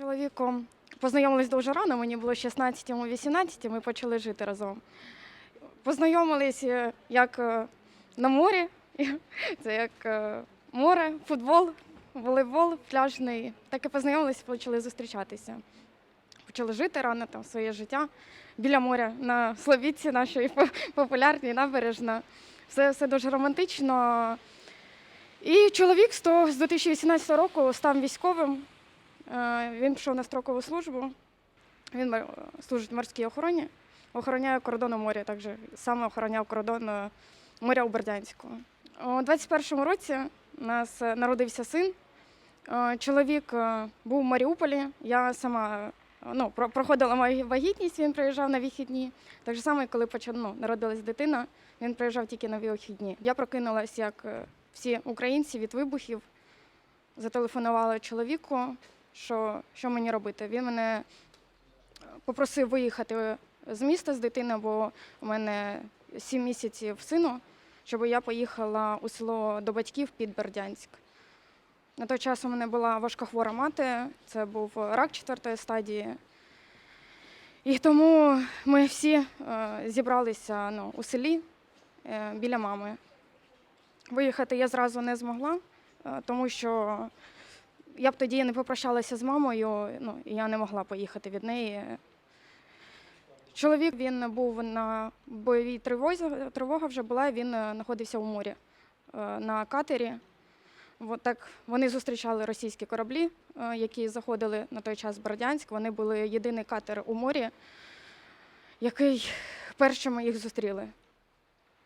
чоловіком познайомились дуже рано, мені було 16 йому 18, ми почали жити разом. Познайомились е, як е, на морі, це як е, море, футбол, волейбол, пляжний. Так і познайомилися, почали зустрічатися. Почали жити рано там своє життя біля моря на Славіці нашої по- популярній набережна. Все, все дуже романтично. І чоловік з 2018 року став військовим. Е, Він пішов на строкову службу. Він служить в морській охороні, охороняє кордон у морі, також саме охороняв кордон е, моря у Бердянську. У 21-му році у нас народився син. Е, Чоловік був в Маріуполі. Я сама ну, проходила мою вагітність, він приїжджав на вихідні. Так само, коли почав, ну, народилась дитина, він приїжджав тільки на вихідні. Я прокинулась, як всі українці від вибухів. Зателефонувала чоловіку, що, що мені робити. Він мене попросив виїхати з міста з дитиною, бо у мене сім місяців сину, щоб я поїхала у село до батьків під Бердянськ. На той час у мене була важкохвора мати, це був рак четвертої стадії. І тому ми всі е, зібралися ну, у селі е, біля мами. Виїхати я зразу не змогла, е, тому що я б тоді не попрощалася з мамою, ну, і я не могла поїхати від неї. Чоловік він був на бойовій тривозі, тривога вже була, він е, знаходився у морі е, на катері. От так вони зустрічали російські кораблі, е, які заходили на той час в Бердянськ. Вони були єдиний катер у морі, який першими їх зустріли.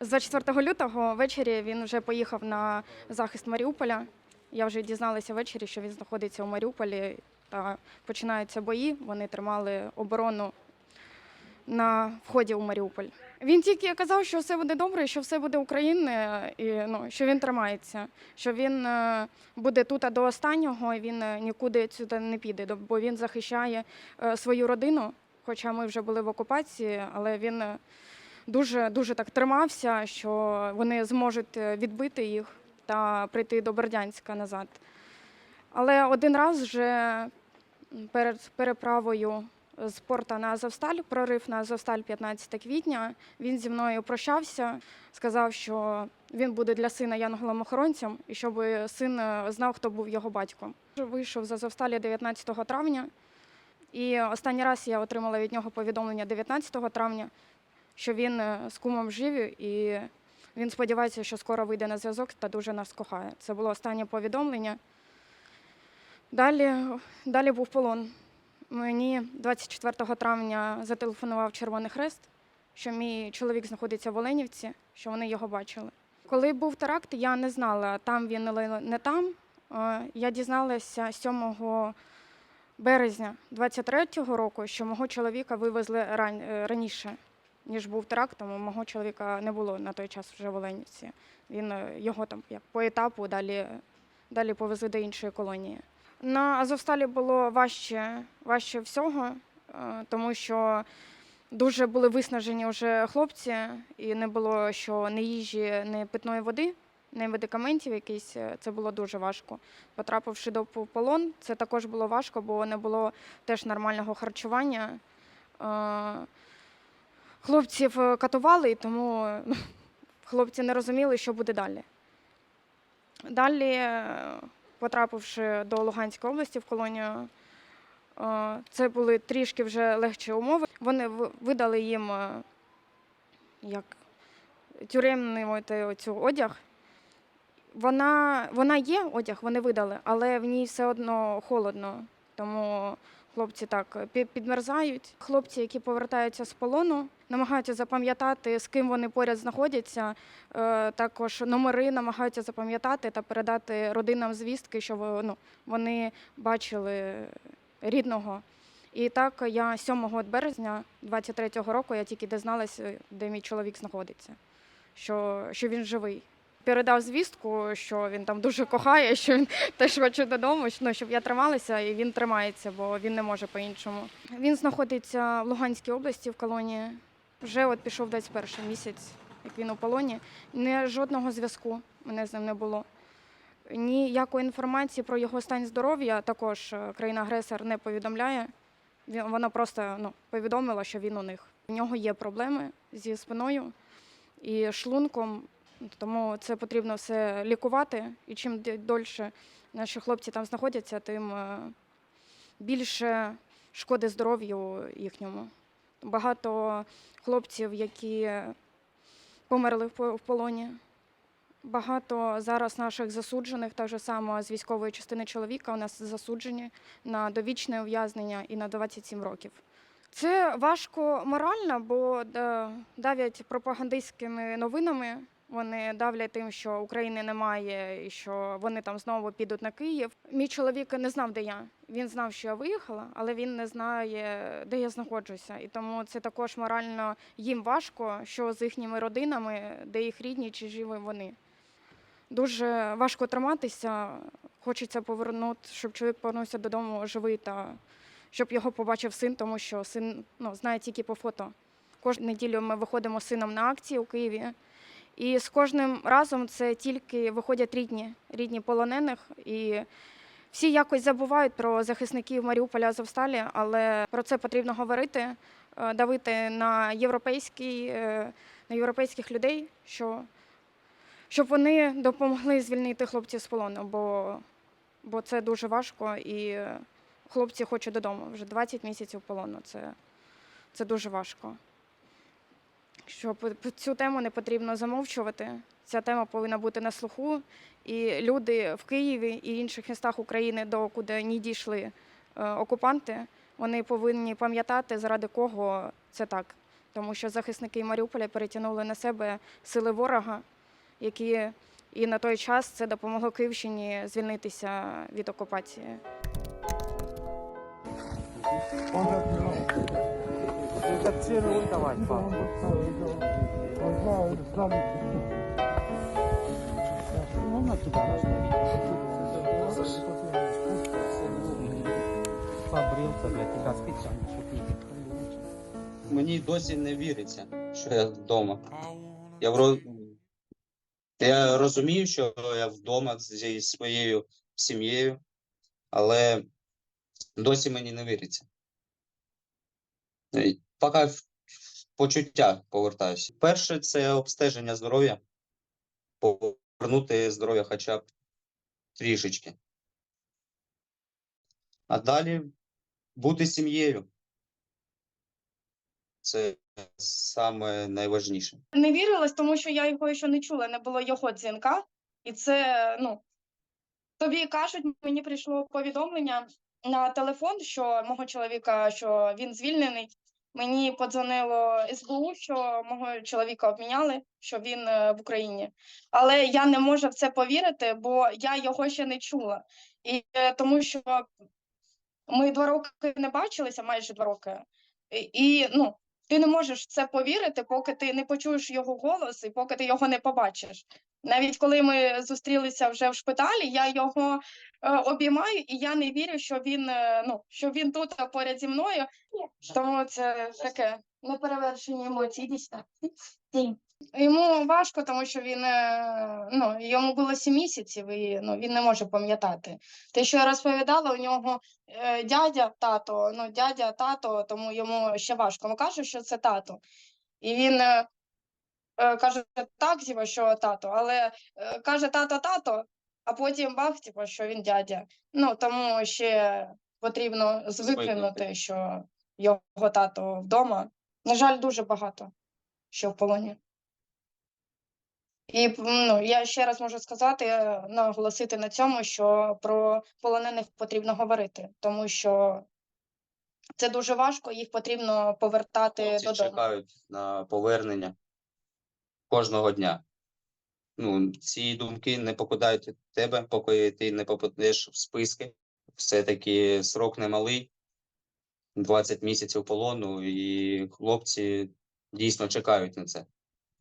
З 24 лютого ввечері він вже поїхав на захист Маріуполя. Я вже дізналася ввечері, що він знаходиться у Маріуполі та починаються бої. Вони тримали оборону на вході у Маріуполь. Він тільки казав, що все буде добре, що все буде Україна, і ну, що він тримається, що він е, буде тут до останнього, і він е, нікуди сюди не піде, бо він захищає е, свою родину. Хоча ми вже були в окупації, але він дуже дуже так тримався, що вони зможуть відбити їх та прийти до Бердянська назад. Але один раз вже перед переправою з порта на Азовсталь, прорив на Азовсталь 15 квітня, він зі мною прощався, сказав, що він буде для сина янголом-охоронцем і щоб син е, знав, хто був його батьком. Вийшов з Азовсталі 19 травня, і останній раз я отримала від нього повідомлення 19 травня, що він е, з кумом жив і він сподівається, що скоро вийде на зв'язок та дуже нас кохає. Це було останнє повідомлення. Далі, далі був полон. Мені 24 травня зателефонував Червоний Хрест, що мій чоловік знаходиться в Оленівці, що вони його бачили. Коли був теракт, я не знала, там він не там. Е, Я дізналася 7 березня 23-го року, що мого чоловіка вивезли е, раніше, ніж був теракт, тому мого чоловіка не було на той час вже в Оленівці. Він е, його там як по етапу далі, далі повезли до іншої колонії. На Азовсталі було важче, важче всього, е, тому що дуже були виснажені вже хлопці, і не було що ні їжі, ні питної води, ні медикаментів якісь. е, Це було дуже важко. Потрапивши до полон, це також було важко, бо не було теж нормального харчування. Хлопців е, катували, і тому ну, хлопці не розуміли, що буде далі. Далі, е, потрапивши до Луганської області в колонію, е, це були трішки вже легші умови. Вони видали їм як тюремний оцю одяг. Вона, вона є одяг, вони видали, але в ній все одно холодно. Тому хлопці так пі- підмерзають. Хлопці, які повертаються з полону, намагаються запам'ятати, з ким вони поряд знаходяться. Е, Також номери намагаються запам'ятати та передати родинам звістки, що ну, вони бачили рідного. І так я 7 березня 23-го року я тільки дізналася, де мій чоловік знаходиться, що, що він живий. Передав звістку, що він там дуже кохає, що він теж хоче додому, ну, щоб я трималася, і він тримається, бо він не може по-іншому. Він знаходиться в Луганській області в колонії. Вже от пішов 21 місяць, як він у полоні. Не жодного зв'язку мене з ним не було. Ніякої інформації про його стан здоров'я також е, країна-агресор не повідомляє. Вона просто ну, повідомила, що він у них. У нього є проблеми зі спиною і шлунком, тому це потрібно все лікувати. І чим дольше наші хлопці там знаходяться, тим е, більше шкоди здоров'ю їхньому. Багато хлопців, які померли в полоні. Багато зараз наших засуджених, так само з військової частини чоловіка, у нас засуджені на довічне ув'язнення і на 27 років. Це важко морально, бо да- давлять пропагандистськими новинами. Вони давлять тим, що України немає і що вони там знову підуть на Київ. Мій чоловік не знав, де я. Він знав, що я виїхала, але він не знає, де я знаходжуся. І тому це також морально їм важко, що з їхніми родинами, де їх рідні чи живі вони. Дуже важко триматися. Хочеться повернути, щоб чоловік повернувся додому живий та щоб його побачив син, тому що син ну, знає тільки по фото. Кожну неділю ми виходимо з сином на акції у Києві. І з кожним разом це тільки виходять рідні, рідні полонених. І всі якось забувають про захисників Маріуполя Азовсталі, але про це потрібно говорити, е, давити на європейський, е, на європейських людей, що, щоб вони допомогли звільнити хлопців з полону, бо, бо це дуже важко і хлопці хочуть додому. Вже 20 місяців полону. Це, це дуже важко. Що цю тему не потрібно замовчувати. Ця тема повинна бути на слуху. І люди в Києві і інших містах України, до куди не дійшли е, окупанти, вони повинні пам'ятати, заради кого це так. Тому що захисники Маріуполя перетягнули на себе сили ворога, які і на той час це допомогло Київщині звільнитися від окупації. Мені досі не віриться, що я вдома. Я, вро... я розумію, що я вдома зі своєю сім'єю, але досі мені не віриться. Поки в почуття повертаюся. Перше це обстеження здоров'я, повернути здоров'я хоча б трішечки. А далі бути сім'єю. Це саме найважніше. Не вірилась, тому що я його ще не чула, не було його дзвінка. І це, ну, тобі кажуть, мені прийшло повідомлення на телефон, що мого чоловіка, що він звільнений. Мені подзвонило СБУ, що мого чоловіка обміняли, що він е, в Україні. Але я не можу в це повірити, бо я його ще не чула. І е, тому що ми два роки не бачилися, майже два роки. І, ну, ти не можеш в це повірити, поки ти не почуєш його голос і поки ти його не побачиш. Навіть коли ми зустрілися вже в шпиталі, я його е, обіймаю, і я не вірю, що він е, ну що він тут поряд зі мною. Тому це таке неперевершені емоції. Дійсно. Йому важко, тому що він е, ну йому було сім місяців, і ну він не може пам'ятати. Те, що я розповідала, у нього е, дядя, тато, ну дядя, тато, тому йому ще важко. Він каже, що це тато. І він е, каже так, типу, що тато, але е, каже тато, тато, а потім бах, типу, що він дядя. Ну тому ще потрібно звикнути, Звикнути. що його тато вдома. На жаль, дуже багато, що в полоні. І ну, я ще раз можу сказати, е, наголосити на цьому, що про полонених потрібно говорити, тому що це дуже важко, їх потрібно повертати Хлопці додому. чекають на повернення кожного дня. Ну, ці думки не покидають тебе, поки ти не попадеш в списки. Все-таки срок немалий, 20 місяців полону, і хлопці дійсно чекають на це.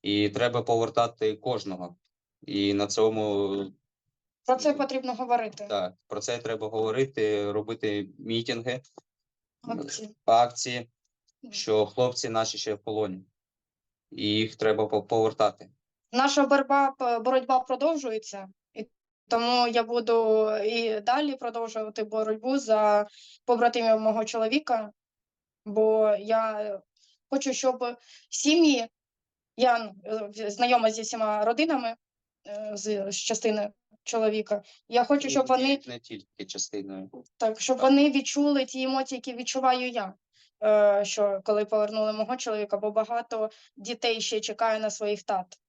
І треба повертати кожного. І на цьому Про це потрібно говорити. так, про це треба говорити, робити мітинги, Молодці. акції, що хлопці наші ще в полоні. І їх треба повертати. Наша боротьба, боротьба продовжується, і Тому я буду і далі продовжувати боротьбу за побратимів мого чоловіка, бо я хочу, щоб сім'ї, я е, знайома зі всіма родинами е, з, з частини чоловіка. Я хочу, щоб вони не тільки частиною. так, щоб Так. вони відчули ті емоції, які відчуваю я. Е, що коли повернули мого чоловіка, бо багато дітей ще чекає на своїх тат.